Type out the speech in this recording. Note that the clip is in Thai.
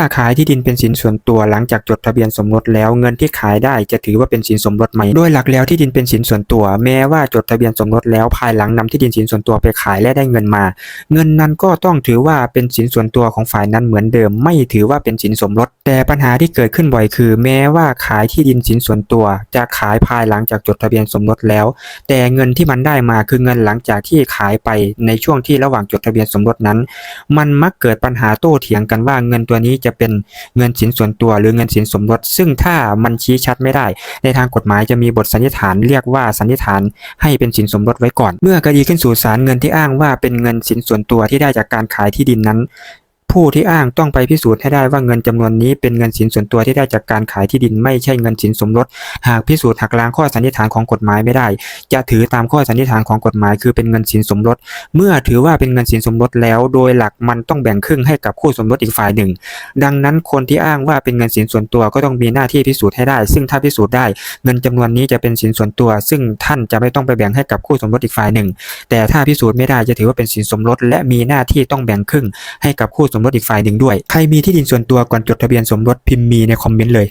าขายที่ดินเป็นสินส่วนตัวหลังจากจดทะเบียนสมรสแล้วเงินที่ขายได้จะถือว่าเป็นสินสมรสไหมโดยหลักแล้วที่ดินเป็นสินส่วนตัว แม้ว่าจดทะเบียนสมรสแล้วภายหลังนำที่ดินสินส่วนตัวไปขายและได้เงินมา เงินนั้นก็ต้องถือว่าเป็นสินส่วนตัวของฝ่ายนั้นเหมือนเดิม ไม่ถือว่าเป็นสินสมรส แต่ปัญหาที่เกิดขึ้นบ่อยคือ แม้ว่าขายที่ดินสินส่วนตัว จะขายภายหลังจากจดทะเบียนสมรสแล้ว แต่เงินที่มันได้มาคือเงินหลังจากที่ขายไปในช่วงที่ระหว่างจดทะเบียนสมรสนั้น มันมักเกิดปัญหาโต้เถียงกันว่าเงินตัวนี้จะเป็นเงินสินส่วนตัวหรือเงินสินสมรส ซึ่งถ้ามันชี้ชัดไม่ได้ ในทางกฎหมายจะมีบทสันนิษฐานเรียกว่าสันนิษฐานให้เป็นสินสมรสไว้ก่อน เมื่อคดีขึ้นสู่ศาลเงินที่อ้างว่าเป็นเงินสินส่วนตัวที่ได้จากการขายที่ดินนั้น ผู้ที่อ้างต้องไปพิสูจน์ให้ได้ว่าเงินจำนวนนี้เป็นเงินสินส่วนตัวที่ได้จากการขายที่ดินไม่ใช่เงินสินสมรส หากพิสูจน์หักล้างข้อสันนิษฐานของกฎหมายไม่ได้ จะถือตามข้อสันนิษฐานของกฎหมาย คือเป็นเงินสินสมรส เมื่อถือว่าเป็นเงินสินสมรสแล้ว โดยหลักมันต้องแบ่งครึ่งให้กับคู่สมรสอีกฝ่ายหนึ่ง ดังนั้นคนที่อ้างว่าเป็นเงินสินส่วนตัวก็ต้องมีหน้าที่พิสูจน์ให้ได้ ซึ่งถ้าพิสูจน์ได้ เงินจำนวนนี้จะเป็นสินส่วนตัว ซึ่งท่านจะไม่ต้องไปแบ่งให้กับคู่สมรสอีกฝ่ายหนึ่ง แต่ถ้าพิสูจน์ไม่ได้จะถือว่าเป็นสินสมรส และมีหน้าที่ต้องแบ่งครึ่งให้กับคู่สมรสอีกฝ่ายหนึ่งด้วย ใครมีที่ดินส่วนตัวก่อนจดทะเบียนสมรสพิมพ์มีในคอมเมนต์เลย